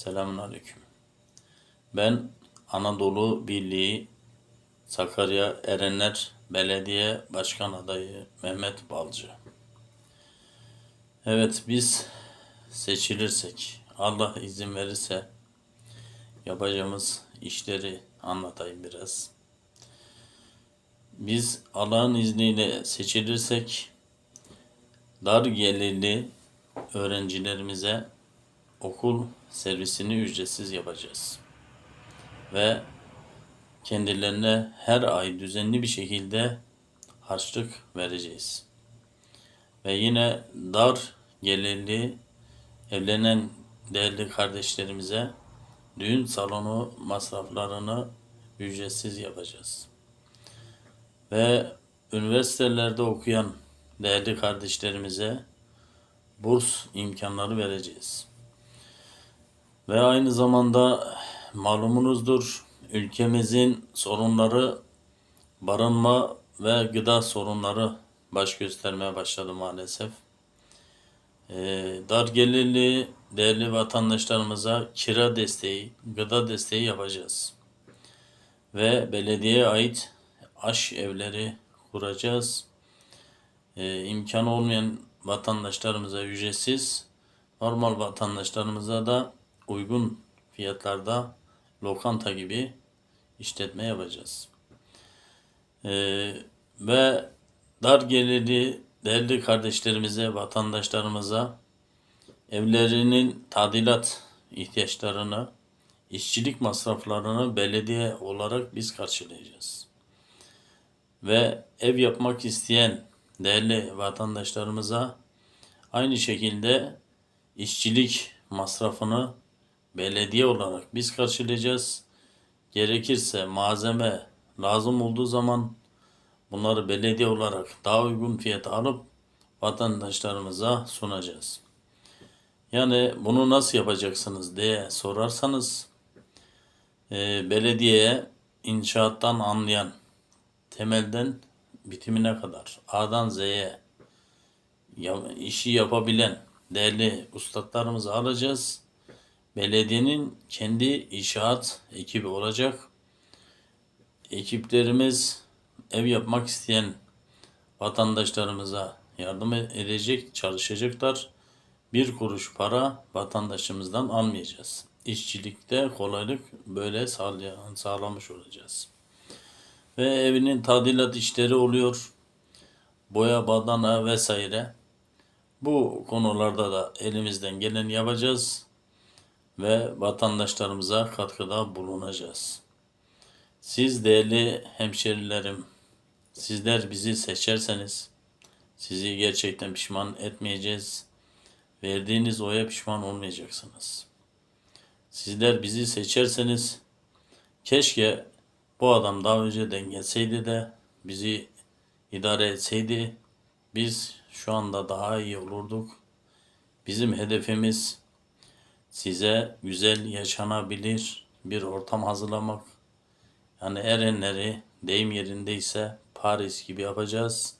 Selamünaleyküm. Ben Anadolu Birliği Sakarya Erenler Belediye Başkan Adayı Mehmet Balcı. Evet biz seçilirsek, Allah izin verirse yapacağımız işleri anlatayım biraz. Biz Allah'ın izniyle seçilirsek dar gelirli öğrencilerimize okul servisini ücretsiz yapacağız. Ve kendilerine her ay düzenli bir şekilde harçlık vereceğiz. Ve yine dar gelirli evlenen değerli kardeşlerimize düğün salonu masraflarını ücretsiz yapacağız. Ve üniversitelerde okuyan değerli kardeşlerimize burs imkanları vereceğiz. Ve aynı zamanda malumunuzdur ülkemizin sorunları barınma ve gıda sorunları baş göstermeye başladı maalesef. Ee, dar gelirli değerli vatandaşlarımıza kira desteği, gıda desteği yapacağız. Ve belediyeye ait aş evleri kuracağız. Ee, imkanı olmayan vatandaşlarımıza ücretsiz, normal vatandaşlarımıza da uygun fiyatlarda lokanta gibi işletme yapacağız. Ee, ve dar gelirli değerli kardeşlerimize, vatandaşlarımıza evlerinin tadilat ihtiyaçlarını, işçilik masraflarını belediye olarak biz karşılayacağız. Ve ev yapmak isteyen değerli vatandaşlarımıza aynı şekilde işçilik masrafını belediye olarak biz karşılayacağız. Gerekirse malzeme lazım olduğu zaman bunları belediye olarak daha uygun fiyata alıp vatandaşlarımıza sunacağız. Yani bunu nasıl yapacaksınız diye sorarsanız e, belediyeye inşaattan anlayan temelden bitimine kadar A'dan Z'ye işi yapabilen değerli ustalarımızı alacağız. Belediyenin kendi inşaat ekibi olacak. Ekiplerimiz ev yapmak isteyen vatandaşlarımıza yardım edecek, çalışacaklar. Bir kuruş para vatandaşımızdan almayacağız. İşçilikte kolaylık böyle sağlamış olacağız. Ve evinin tadilat işleri oluyor. Boya, badana vesaire. Bu konularda da elimizden geleni yapacağız ve vatandaşlarımıza katkıda bulunacağız. Siz değerli hemşerilerim, sizler bizi seçerseniz sizi gerçekten pişman etmeyeceğiz. Verdiğiniz oya pişman olmayacaksınız. Sizler bizi seçerseniz keşke bu adam daha önceden gelseydi de bizi idare etseydi biz şu anda daha iyi olurduk. Bizim hedefimiz size güzel yaşanabilir bir ortam hazırlamak. Yani erenleri deyim yerindeyse Paris gibi yapacağız.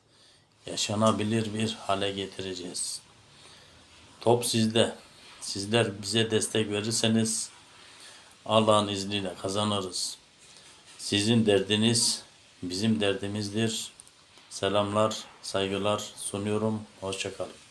Yaşanabilir bir hale getireceğiz. Top sizde. Sizler bize destek verirseniz Allah'ın izniyle kazanırız. Sizin derdiniz bizim derdimizdir. Selamlar, saygılar sunuyorum. Hoşçakalın.